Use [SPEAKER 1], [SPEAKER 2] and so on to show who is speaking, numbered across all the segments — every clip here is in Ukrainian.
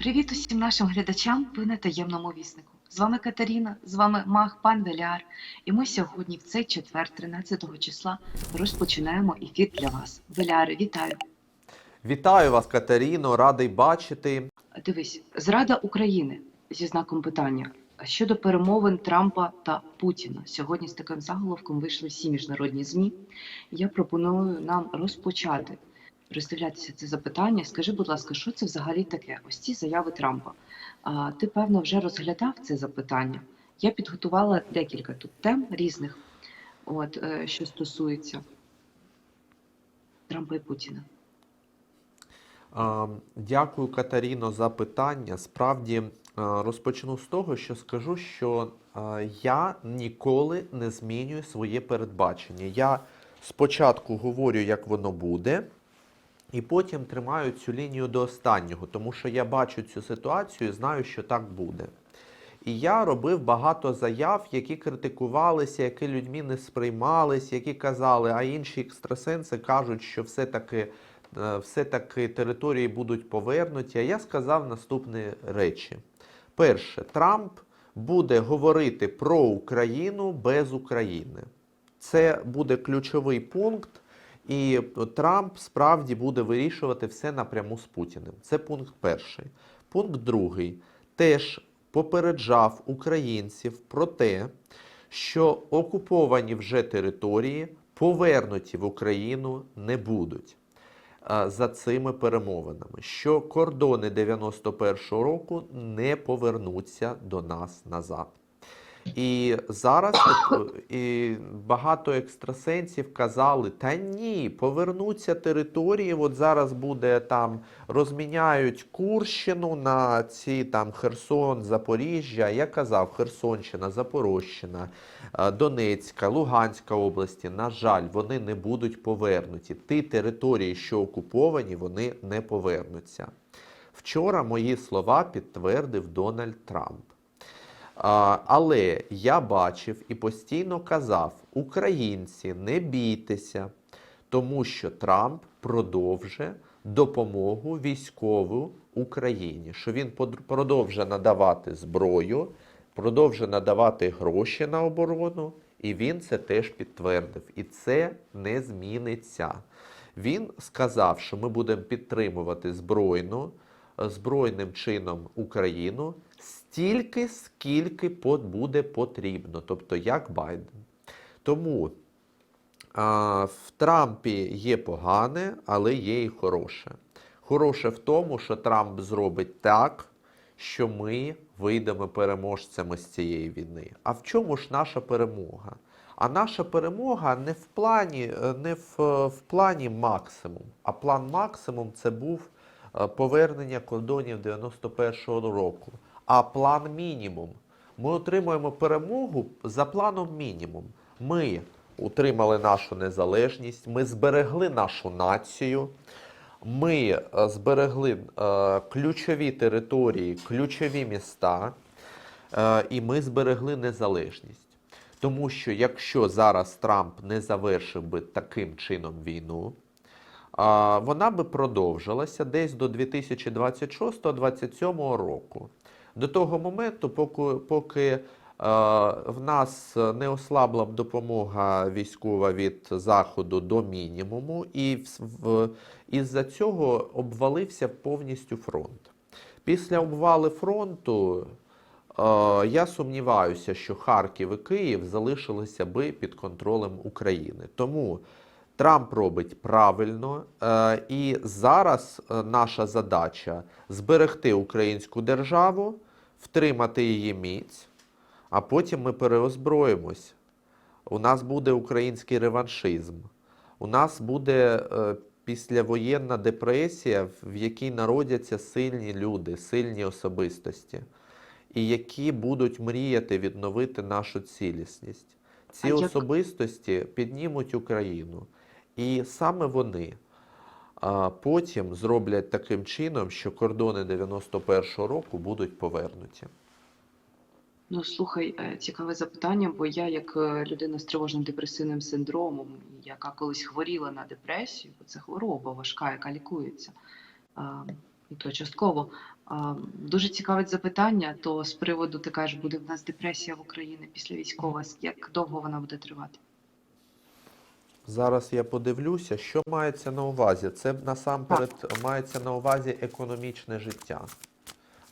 [SPEAKER 1] Привіт усім нашим глядачам. Ви на таємному віснику. З вами Катерина, з вами Мах пан Веляр. І ми сьогодні, в цей четвер, 13 числа, розпочинаємо ефір для вас. Веляри, вітаю!
[SPEAKER 2] Вітаю вас, Катеріно, радий бачити.
[SPEAKER 1] Дивись, зрада України зі знаком питання щодо перемовин Трампа та Путіна. Сьогодні з таким заголовком вийшли всі міжнародні змі. Я пропоную нам розпочати роздивлятися це запитання. Скажи, будь ласка, що це взагалі таке? Ось ці заяви Трампа. А, ти певно вже розглядав це запитання. Я підготувала декілька тут тем різних, от е, що стосується Трампа і Путіна.
[SPEAKER 2] Дякую, Катеріно, за питання. Справді е, розпочну з того, що скажу, що е, я ніколи не змінюю своє передбачення. Я спочатку говорю, як воно буде, і потім тримаю цю лінію до останнього, тому що я бачу цю ситуацію і знаю, що так буде. І я робив багато заяв, які критикувалися, які людьми не сприймались, які казали, а інші екстрасенси кажуть, що все-таки е, все-таки території будуть повернуті. А я сказав наступні речі. Перше, Трамп буде говорити про Україну без України. Це буде ключовий пункт, і Трамп справді буде вирішувати все напряму з Путіним. Це пункт перший. Пункт другий теж попереджав українців про те, що окуповані вже території повернуті в Україну не будуть за цими перемовинами, що кордони 91-го року не повернуться до нас назад. І зараз е, і багато екстрасенсів казали: та ні, повернуться території. От зараз буде там розміняють Курщину на ці там Херсон, Запоріжжя. Я казав, Херсонщина, Запорожщина, е, Донецька, Луганська області. На жаль, вони не будуть повернуті. Ті території, що окуповані, вони не повернуться. Вчора мої слова підтвердив Дональд Трамп. Але я бачив і постійно казав: українці, не бійтеся, тому що Трамп продовжує допомогу військову Україні, що він продовжує надавати зброю, продовжує надавати гроші на оборону, і він це теж підтвердив. І це не зміниться. Він сказав, що ми будемо підтримувати збройну, збройним чином Україну стільки, скільки буде потрібно, тобто як Байден. Тому а, в Трампі є погане, але є і хороше. Хороше в тому, що Трамп зробить так, що ми вийдемо переможцями з цієї війни. А в чому ж наша перемога? А наша перемога не в плані, е, не в, е, в плані максимум, а план максимум це був е, повернення кордонів 91-го року. А план мінімум. Ми отримуємо перемогу за планом мінімум. Ми утримали нашу незалежність, ми зберегли нашу націю, ми е, зберегли е, ключові території, ключові міста, е, і ми зберегли незалежність. Тому що якщо зараз Трамп не завершив би таким чином війну, а, вона би продовжилася десь до 2026-2027 року. До того моменту, поки, поки е, в нас не ослабла допомога військова від Заходу до мінімуму, і із-за цього обвалився повністю фронт. Після обвали фронту е, я сумніваюся, що Харків і Київ залишилися би під контролем України. Тому Трамп робить правильно, е, і зараз е, наша задача зберегти українську державу, втримати її міць, а потім ми переозброїмось. У нас буде український реваншизм. У нас буде е, післявоєнна депресія, в якій народяться сильні люди, сильні особистості, і які будуть мріяти відновити нашу цілісність. Ці особистості піднімуть Україну. І саме вони потім зроблять таким чином, що кордони 91-го року будуть повернуті.
[SPEAKER 1] Ну, слухай, е, цікаве запитання, бо я, як е, людина з тривожним депресивним синдромом, яка колись хворіла на депресію, бо це хвороба важка, яка лікується. і то частково. Дуже цікавить запитання, то з приводу ти кажеш, буде в нас депресія в Україні після військова. Як довго вона буде тривати?
[SPEAKER 2] Зараз я подивлюся, що мається на увазі. Це насамперед мається на увазі економічне життя.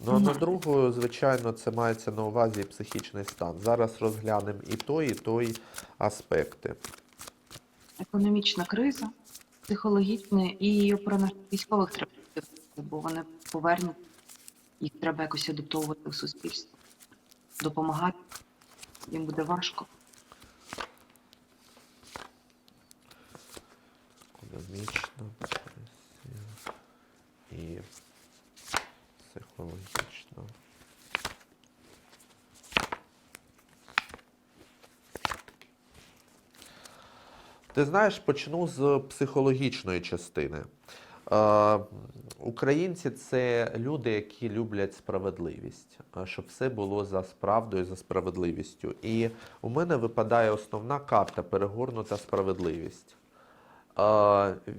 [SPEAKER 2] Ну а на другу, звичайно, це мається на увазі психічний стан. Зараз розглянемо і той, і той аспекти.
[SPEAKER 1] Економічна криза, психологічна і про наших військових треба бо вони повернуть, їх треба якось адаптовувати в суспільство, допомагати. Їм буде важко.
[SPEAKER 2] Економічна депресія і психологічна. Ти знаєш, почну з психологічної частини. Е, українці це люди, які люблять справедливість, е, щоб все було за справдою, за справедливістю. І у мене випадає основна карта перегорнута справедливість.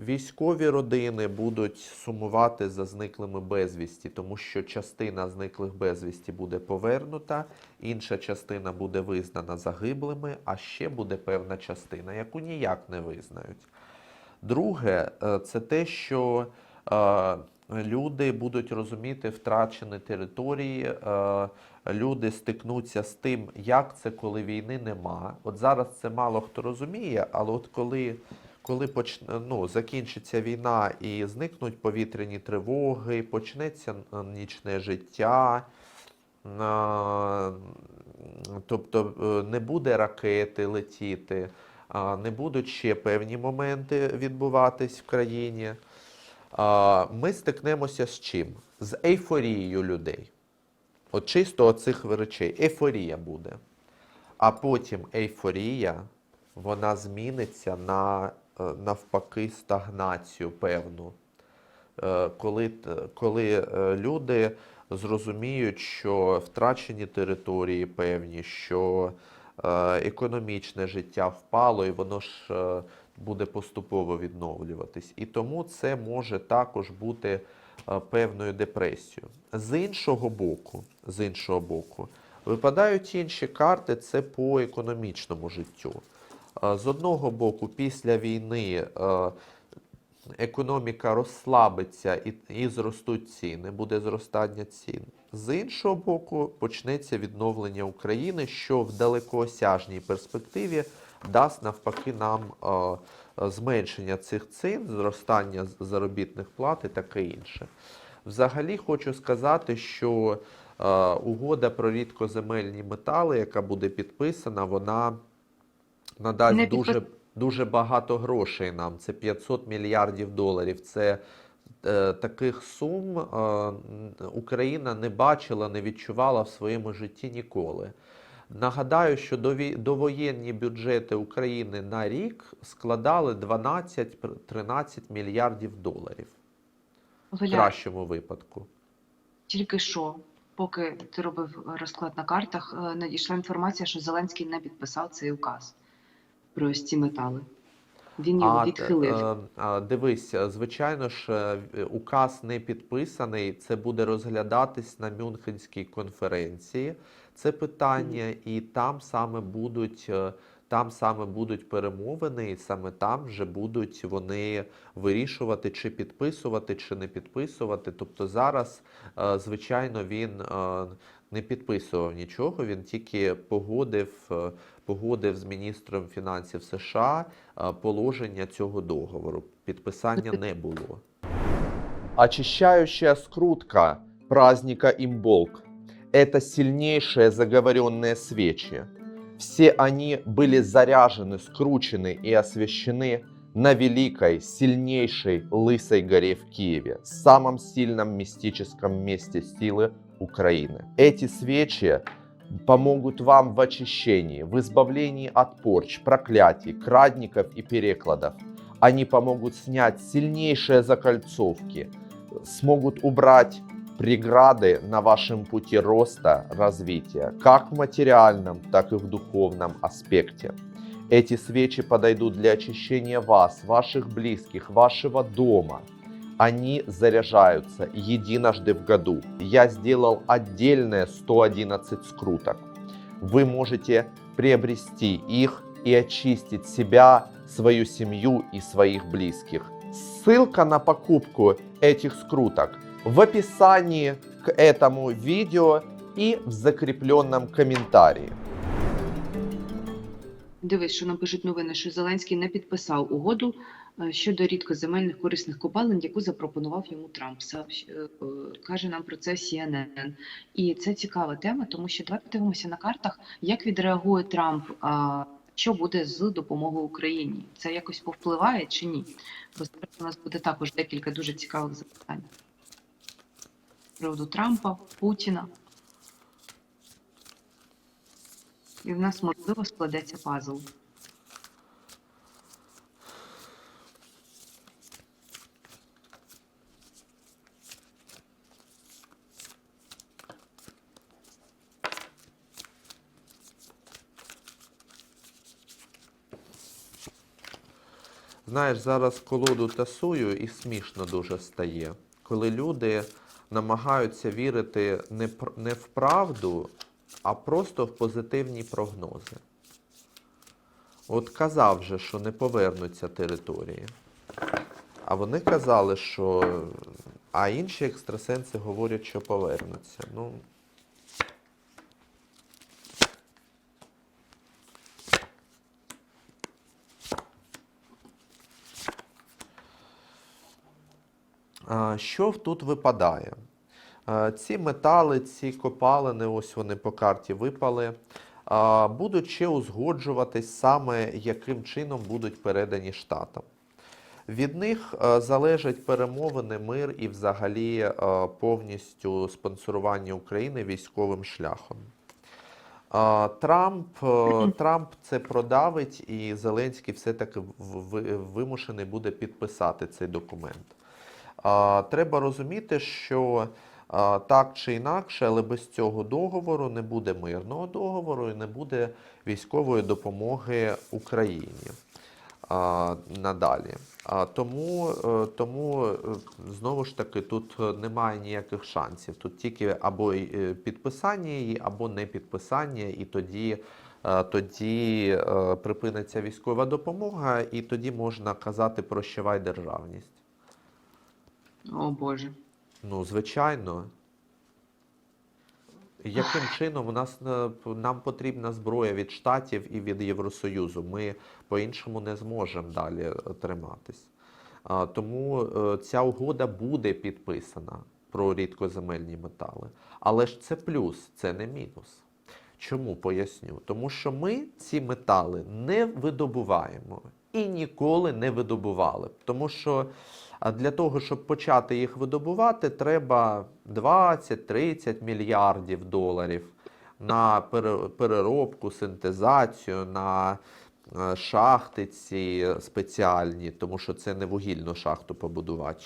[SPEAKER 2] Військові родини будуть сумувати за зниклими безвісті, тому що частина зниклих безвісті буде повернута, інша частина буде визнана загиблими, а ще буде певна частина, яку ніяк не визнають. Друге, е, це те, що е, люди будуть розуміти втрачені території, е, люди стикнуться з тим, як це, коли війни нема. От зараз це мало хто розуміє, але от коли, коли поч... ну, закінчиться війна і зникнуть повітряні тривоги, почнеться нічне життя. Тобто е, не буде ракети летіти, не будуть ще певні моменти відбуватись в країні. Ми стикнемося з чим? З ейфорією людей. От чисто оцих речей. Ейфорія буде. А потім ейфорія, вона зміниться на навпаки стагнацію певну. Е, Коли, коли е, люди зрозуміють, що втрачені території певні, що е, економічне життя впало, і воно ж е, буде поступово відновлюватись. І тому це може також бути е, певною депресією. З іншого боку, з іншого боку, випадають інші карти, це по економічному життю. З одного боку, після війни економіка розслабиться і, зростуть ціни, буде зростання цін. З іншого боку, почнеться відновлення України, що в далекоосяжній перспективі дасть навпаки нам зменшення цих цін, зростання заробітних плат і таке інше. Взагалі хочу сказати, що угода про рідкоземельні метали, яка буде підписана, вона надасть
[SPEAKER 1] Не
[SPEAKER 2] дуже,
[SPEAKER 1] підпис-
[SPEAKER 2] дуже багато грошей нам. Це 500 мільярдів доларів. Це е, таких сум е, Україна не бачила, не відчувала в своєму житті ніколи. Нагадаю, що довоєнні бюджети України на рік складали 12-13 мільярдів доларів в кращому випадку.
[SPEAKER 1] тільки що, поки ти робив розклад на картах, е, надійшла інформація, що Зеленський не підписав цей указ про ось ці метали. Він його
[SPEAKER 2] А,
[SPEAKER 1] відхилив.
[SPEAKER 2] е, а, дивись, звичайно ж, е, указ не підписаний. Це буде розглядатись на Мюнхенській конференції. Це питання, і там саме будуть. е, Там саме будуть перемовини, і саме там вже будуть вони вирішувати, чи підписувати, чи не підписувати. Тобто зараз, звичайно, він не підписував нічого, він тільки погодив, е, погодив з міністром фінансів США е, положення цього договору. Підписання не було. Очищающая скрутка праздника Имболк – это сильнейшие заговоренные свечи. Все они были заряжены, скручены и освящены на великой, сильнейшей Лысой горе в Киеве, самом сильном мистическом месте силы Украины. Эти свечи помогут вам в очищении, в избавлении от порч, проклятий, крадников и перекладов. Они помогут снять сильнейшие закольцовки, смогут убрать преграды на вашем пути роста, развития, как в материальном, так и в духовном аспекте. Эти свечи подойдут для очищения вас, ваших близких, вашего дома. Они заряжаются единожды в году. Я сделал отдельные 111 скруток. Вы можете приобрести их и очистить себя, свою семью и своих близких. Ссылка на покупку этих скруток в описании к этому видео и в закрепленном комментарии.
[SPEAKER 1] Дивись, що нам пишуть новини, що Зеленський не підписав угоду щодо рідкоземельних корисних копалин, яку запропонував йому Трамп. Е, е, Каже нам про це CNN. І це цікава тема, тому що давайте дивимося на картах, як відреагує Трамп, що буде з допомогою Україні. Це якось повпливає чи ні? Бо зараз у нас буде також декілька дуже цікавих запитань. З приводу Трампа, Путіна. І в нас можливо складеться пазл.
[SPEAKER 2] Знаєш, зараз колоду тасую і смішно дуже стає, коли люди намагаються вірити не, не в правду, а просто в позитивні прогнози. От казав же, що не повернуться території. А вони казали, що. А інші екстрасенси говорять, що повернуться. Ну, Що тут випадає? Ці метали, ці копалини, ось вони по карті випали, будуть ще узгоджуватись саме, яким чином будуть передані штатам. Від них залежать перемовини, мир і взагалі повністю спонсорування України військовим шляхом. Трамп, Трамп це продавить, і Зеленський все-таки вимушений буде підписати цей документ. Треба розуміти, що так чи інакше, але без цього договору не буде мирного договору і не буде військової допомоги Україні надалі. Тому, е, тому е, знову ж таки тут немає ніяких шансів. Тут тільки або е, підписання її, або не підписання, і тоді, тоді припиниться військова допомога, і тоді можна казати прощавай державність.
[SPEAKER 1] О Боже.
[SPEAKER 2] Ну, звичайно. Яким чином у нас е, нам потрібна зброя від Штатів і від Євросоюзу? Ми по-іншому не зможемо далі триматись. Тому е, ця угода буде підписана про рідкоземельні метали. Але ж це плюс, це не мінус. Чому поясню? Тому що ми ці метали не видобуваємо і ніколи не видобували. Тому що а для того, щоб почати їх видобувати, треба 20-30 мільярдів доларів на пере- переробку, синтезацію, на е, шахти ці спеціальні, тому що це не вугільну шахту побудувати.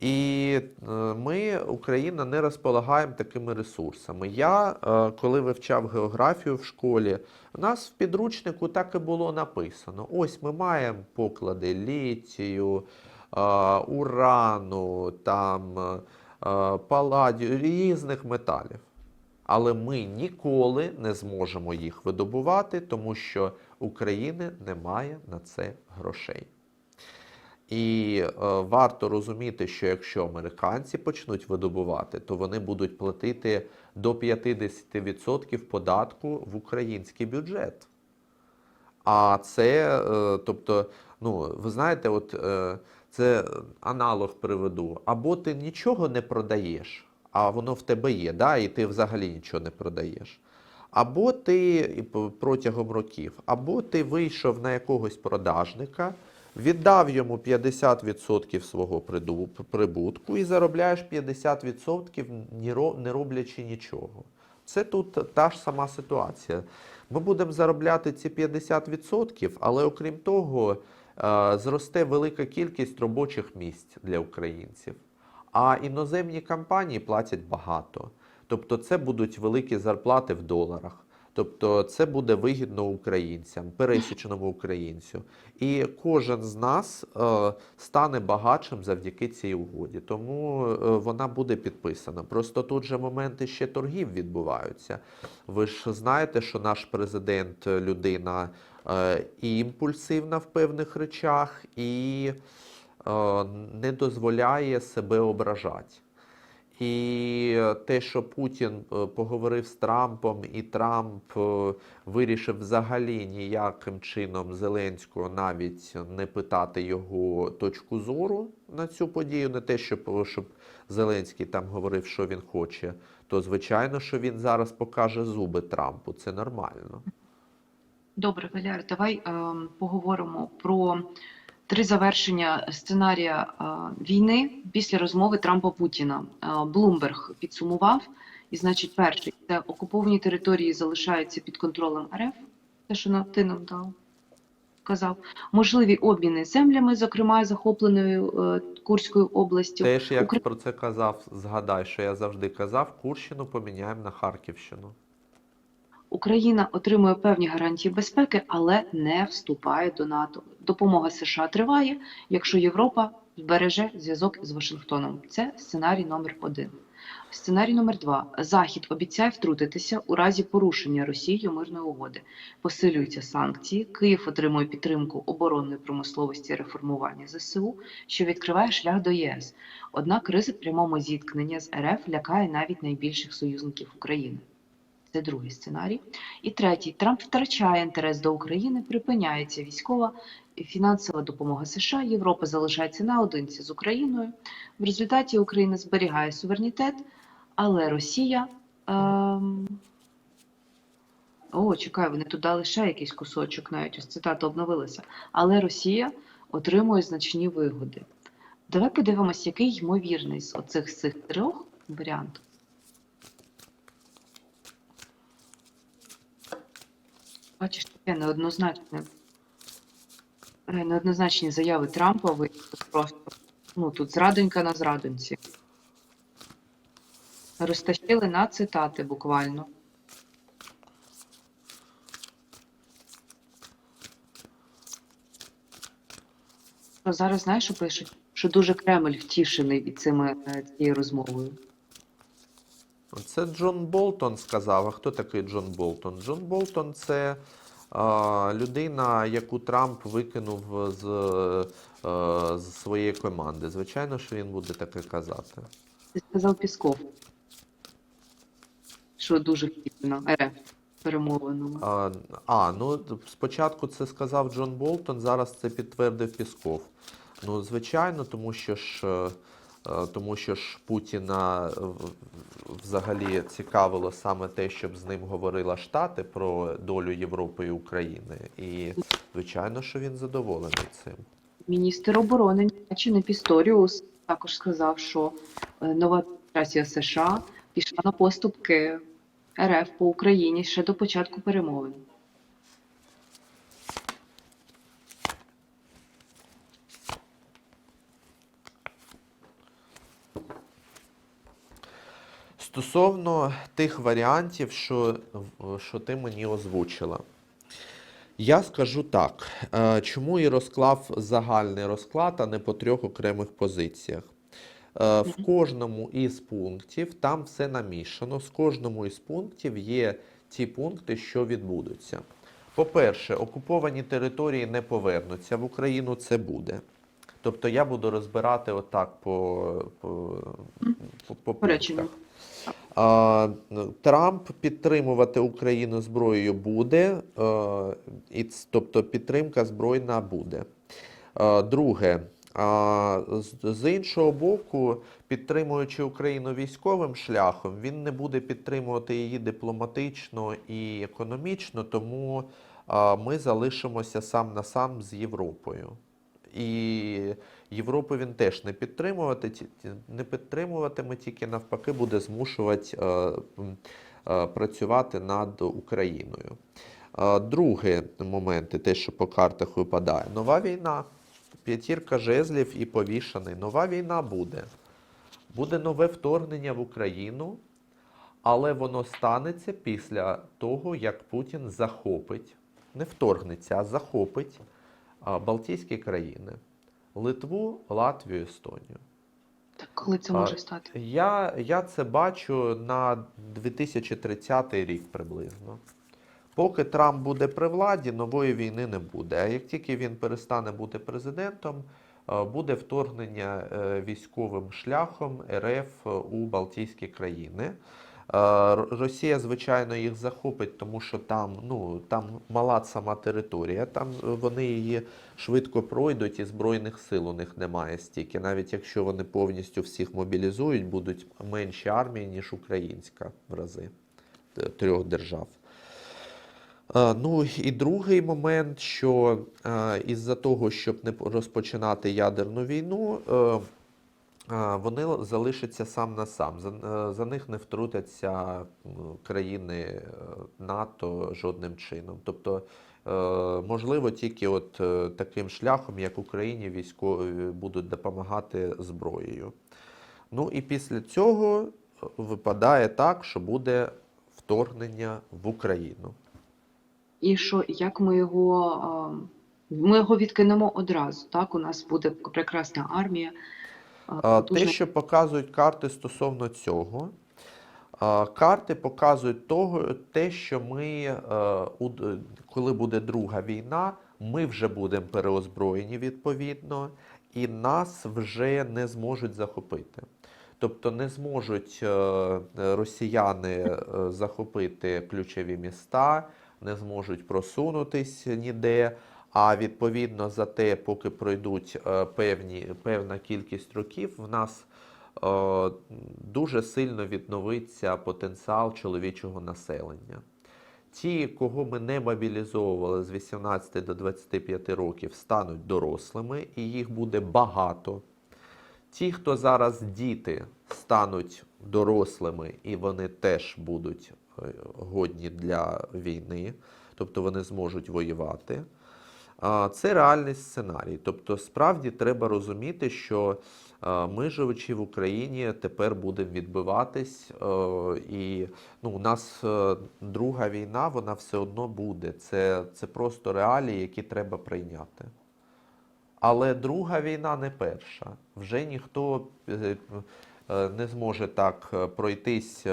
[SPEAKER 2] І е, ми, Україна, не розполагаємо такими ресурсами. Я, е, коли вивчав географію в школі, у нас в підручнику так і було написано: ось ми маємо поклади літію, е, урану, там, паладію, різних металів. Але ми ніколи не зможемо їх видобувати, тому що України немає на це грошей. І е, варто розуміти, що якщо американці почнуть видобувати, то вони будуть платити до 50% податку в український бюджет. А це, е, тобто, ну, ви знаєте, от е, це аналог приведу. Або ти нічого не продаєш, а воно в тебе є, да, і ти взагалі нічого не продаєш. Або ти протягом років, або ти вийшов на якогось продажника, віддав йому 50% свого прибутку і заробляєш 50% не роблячи нічого. Це тут та ж сама ситуація. Ми будемо заробляти ці 50%, але окрім того, е, зросте велика кількість робочих місць для українців. А іноземні компанії платять багато. Тобто це будуть великі зарплати в доларах. Тобто це буде вигідно українцям, пересічному українцю. І кожен з нас е, стане багатшим завдяки цій угоді. Тому е, вона буде підписана. Просто тут же моменти ще торгів відбуваються. Ви ж знаєте, що наш президент е, людина е, і імпульсивна в певних речах, і е, не дозволяє себе ображати. І те, що Путін е, поговорив з Трампом, і Трамп е, вирішив взагалі ніяким чином Зеленського навіть не питати його точку зору на цю подію, не те, щоб, щоб Зеленський там говорив, що він хоче, то звичайно, що він зараз покаже зуби Трампу. Це нормально.
[SPEAKER 1] Добре, Валяр, давай ем, поговоримо про три завершення сценарія е, війни після розмови Трампа Путіна. Е, Блумберг підсумував, і значить, перший це окуповані території залишаються під контролем РФ. Те, що на- ти нам дав, казав. Можливі обміни землями, зокрема захопленою е, Курською областю.
[SPEAKER 2] Теж як
[SPEAKER 1] Укра-
[SPEAKER 2] про це казав, згадай, що я завжди казав, Курщину поміняємо на Харківщину.
[SPEAKER 1] Україна отримує певні гарантії безпеки, але не вступає до НАТО. Допомога США триває, якщо Європа збереже зв'язок з Вашингтоном. Це сценарій номер один. Сценарій номер два. Захід обіцяє втрутитися у разі порушення Росією мирної угоди. Посилюються санкції. Київ отримує підтримку оборонної промисловості і реформування ЗСУ, що відкриває шлях до ЄС. Однак ризик прямого зіткнення з РФ лякає навіть найбільших союзників України. Це другий сценарій. І третій. Трамп втрачає інтерес до України, припиняється військова і фінансова допомога США. Європа залишається наодинці з Україною. В результаті Україна зберігає суверенітет, але Росія. Ем... О, чекай, вони тут дали ще якийсь кусочок, навіть ось цитата обновилася. Але Росія отримує значні вигоди. Давай подивимось, який ймовірний з оцих цих трьох варіантів. Бачиш, таке неоднозначне. е, Неоднозначні заяви Трампа просто. Ну, тут зрадонька на зрадоньці. Розтащили на цитати буквально. Зараз знаєш, що пишуть? Що дуже Кремль втішений від цими, е, цією розмовою.
[SPEAKER 2] Це Джон Болтон сказав. А хто такий Джон Болтон? Джон Болтон це а, людина, яку Трамп викинув з, е, з своєї команди. Звичайно, що він буде таке казати.
[SPEAKER 1] Ти сказав Пісков, що дуже втішено РФ перемовинами.
[SPEAKER 2] А, а, ну спочатку це сказав Джон Болтон, зараз це підтвердив Пісков. Ну, звичайно, тому що ж. Е, Тому що ж Путіна е, взагалі цікавило саме те, щоб з ним говорила Штати про долю Європи і України. І звичайно, що він задоволений цим.
[SPEAKER 1] Міністр оборони Німеччини Пісторіус також сказав, що е, нова адміністрація США пішла на поступки РФ по Україні ще до початку перемовин.
[SPEAKER 2] Стосовно тих варіантів, що, що ти мені озвучила, я скажу так, е, чому і розклав загальний розклад, а не по трьох окремих позиціях. Е, В кожному із пунктів там все намішано. З кожному із пунктів є ті пункти, що відбудуться. По-перше, окуповані території не повернуться в Україну, це буде. Тобто я буду розбирати отак по, по, по, по пунктах. Ну, Трамп підтримувати Україну зброєю буде, тобто підтримка збройна буде. Друге, з іншого боку, підтримуючи Україну військовим шляхом, він не буде підтримувати її дипломатично і економічно, тому ми залишимося сам на сам з Європою. І Європу він теж не підтримувати, не підтримуватиме, тільки навпаки буде змушувати е, е, працювати над Україною. Е, Другий момент, те, що по картах випадає. Нова війна. П'ятірка жезлів і повішаний. Нова війна буде. Буде нове вторгнення в Україну, але воно станеться після того, як Путін захопить, не вторгнеться, а захопить Балтійські країни, Литву, Латвію, Естонію.
[SPEAKER 1] Так коли це може стати?
[SPEAKER 2] Я, я це бачу на 2030 рік приблизно. Поки Трамп буде при владі, нової війни не буде. А як тільки він перестане бути президентом, е, буде вторгнення е, військовим шляхом РФ у Балтійські країни. Е, Росія, звичайно, їх захопить, тому що там, ну, там мала сама територія, там е, вони її швидко пройдуть, і збройних сил у них немає стільки. Навіть якщо вони повністю всіх мобілізують, будуть менші армії, ніж українська в рази трьох держав. Е, Ну і другий момент, що із-за того, щоб не розпочинати ядерну війну, вони залишаться сам на сам. За, е, за них не втрутяться країни е, НАТО жодним чином. Тобто, е, можливо, тільки от таким шляхом, як Україні, військові будуть допомагати зброєю. Ну і після цього випадає так, що буде вторгнення в Україну.
[SPEAKER 1] І що, як ми його, ми його відкинемо одразу, так? У нас буде прекрасна армія.
[SPEAKER 2] Те, що показують карти стосовно цього, карти показують того, те, що ми, е, коли буде друга війна, ми вже будемо переозброєні відповідно, і нас вже не зможуть захопити. Тобто не зможуть е, росіяни е, захопити ключові міста, не зможуть просунутись ніде. А відповідно за те, поки пройдуть е, певні, певна кількість років, в нас е, дуже сильно відновиться потенціал чоловічого населення. Ті, кого ми не мобілізовували з 18 до 25 років, стануть дорослими, і їх буде багато. Ті, хто зараз діти, стануть дорослими, і вони теж будуть е, годні для війни, тобто вони зможуть воювати. Це реальний сценарій. Тобто, справді треба розуміти, що ми, живучи в Україні, тепер будемо відбиватись, е, і ну, у нас е, друга війна, вона все одно буде. Це, це просто реалії, які треба прийняти. Але друга війна не перша. Вже ніхто е, не зможе так пройтись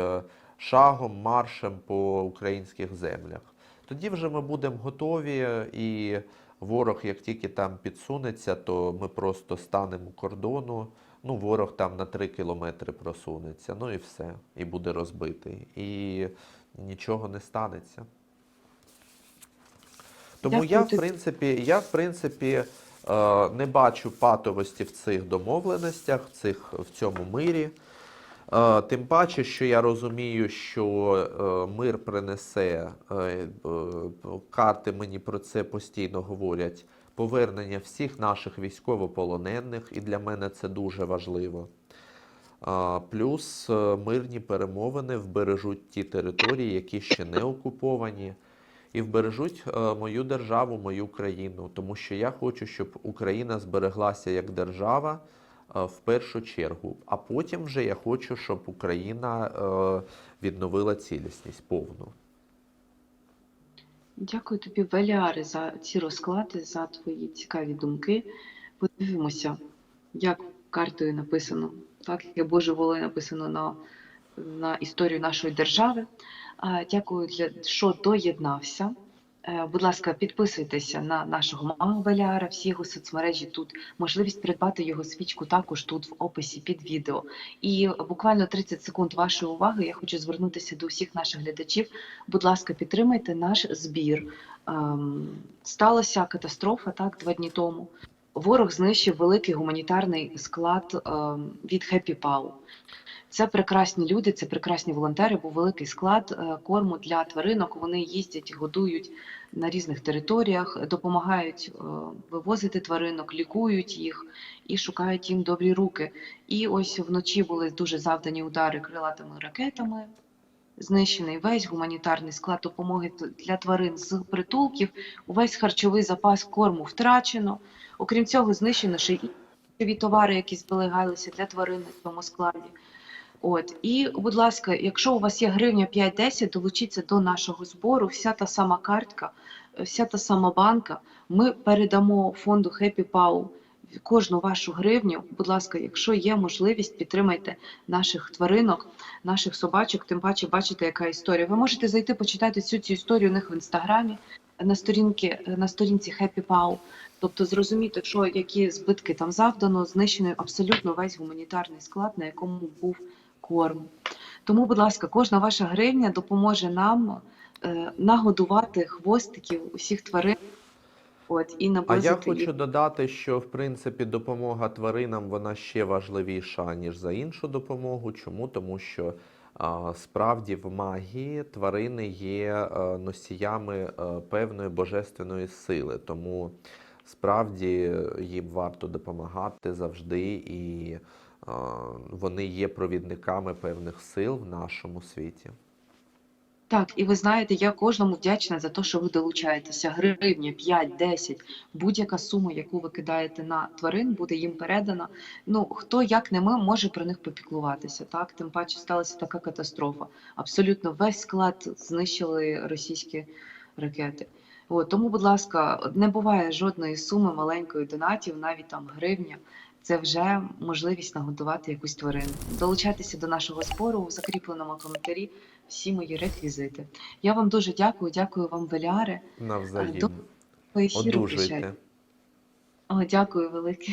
[SPEAKER 2] шагом, маршем по українських землях. Тоді вже ми будемо готові, і ворог, як тільки там підсунеться, то ми просто станемо у кордону. Ну, ворог там на 3 кілометри просунеться, ну і все, і буде розбитий. І нічого не станеться. Тому я, в принципі, я, в принципі, е, не бачу патовості в цих домовленостях, в, цих, в цьому мирі. Тим паче, що я розумію, що е, мир принесе, е, е, карти мені про це постійно говорять, повернення всіх наших військовополонених, і для мене це дуже важливо. Плюс мирні перемовини вбережуть ті території, які ще не окуповані, і вбережуть мою державу, мою країну, тому що я хочу, щоб Україна збереглася як держава в першу чергу. А потім вже я хочу, щоб Україна е, відновила цілісність повну.
[SPEAKER 1] Дякую тобі, Веліари, за ці розклади, за твої цікаві думки. Подивимося, як картою написано, так як Божою волею написано на, на історію нашої держави. Дякую, для, що доєднався. Е, Будь ласка, підписуйтеся на нашого мага Веліара, всі його соцмережі тут. Можливість придбати його свічку також тут в описі під відео. І буквально 30 секунд вашої уваги. Я хочу звернутися до всіх наших глядачів. Будь ласка, підтримайте наш збір. Ем, сталася катастрофа так два дні тому. Ворог знищив великий гуманітарний склад ем, від Happy Pau. Це прекрасні люди, це прекрасні волонтери, був великий склад е, корму для тваринок. Вони їздять, годують на різних територіях, допомагають е, вивозити тваринок, лікують їх і шукають їм добрі руки. І ось вночі були дуже завдані удари крилатими ракетами. Знищений весь гуманітарний склад допомоги для тварин з притулків. Увесь харчовий запас корму втрачено. Окрім цього, знищено ще й товари, які зберігалися для тварин на цьому складі. От і, будь ласка, якщо у вас є гривня 5-10, долучіться до нашого збору. Вся та сама картка, е, вся та сама банка. Ми передамо фонду Happy Pau кожну вашу гривню. Будь ласка, якщо є можливість, підтримайте наших тваринок, наших собачок. Тим паче, бачите, яка історія. Ви можете зайти почитати всю цю історію у них в інстаграмі на сторінки на сторінці Happy Pau. Тобто зрозуміти, що які збитки там завдано, знищений абсолютно весь гуманітарний склад, на якому був корм. Тому, будь ласка, кожна ваша гривня допоможе нам е, нагодувати хвостиків усіх тварин. От і
[SPEAKER 2] А
[SPEAKER 1] наблизити
[SPEAKER 2] я
[SPEAKER 1] їх.
[SPEAKER 2] хочу додати, що в принципі допомога тваринам вона ще важливіша, ніж за іншу допомогу. Чому? Тому що а, справді в магії тварини є е, носіями е, певної божественної сили. Тому справді їм варто допомагати завжди, і вони є провідниками певних сил в нашому світі.
[SPEAKER 1] Так, і ви знаєте, я кожному вдячна за те, що ви долучаєтеся. Гривня, 5, 10, будь-яка сума, яку ви кидаєте на тварин, буде їм передана. Ну хто як не ми може про них попіклуватися. Так, тим паче сталася така катастрофа. Абсолютно весь склад знищили російські ракети. От, тому, будь ласка, не буває жодної суми маленької донатів, навіть там гривня. Це вже можливість нагодувати якусь тварину. Долучайтеся до нашого збору у закріпленому коментарі всі мої реквізити. Я вам дуже дякую, дякую вам, Веляре.
[SPEAKER 2] Навзаєм.
[SPEAKER 1] до ефіру
[SPEAKER 2] Одужуйте.
[SPEAKER 1] О, дякую велике.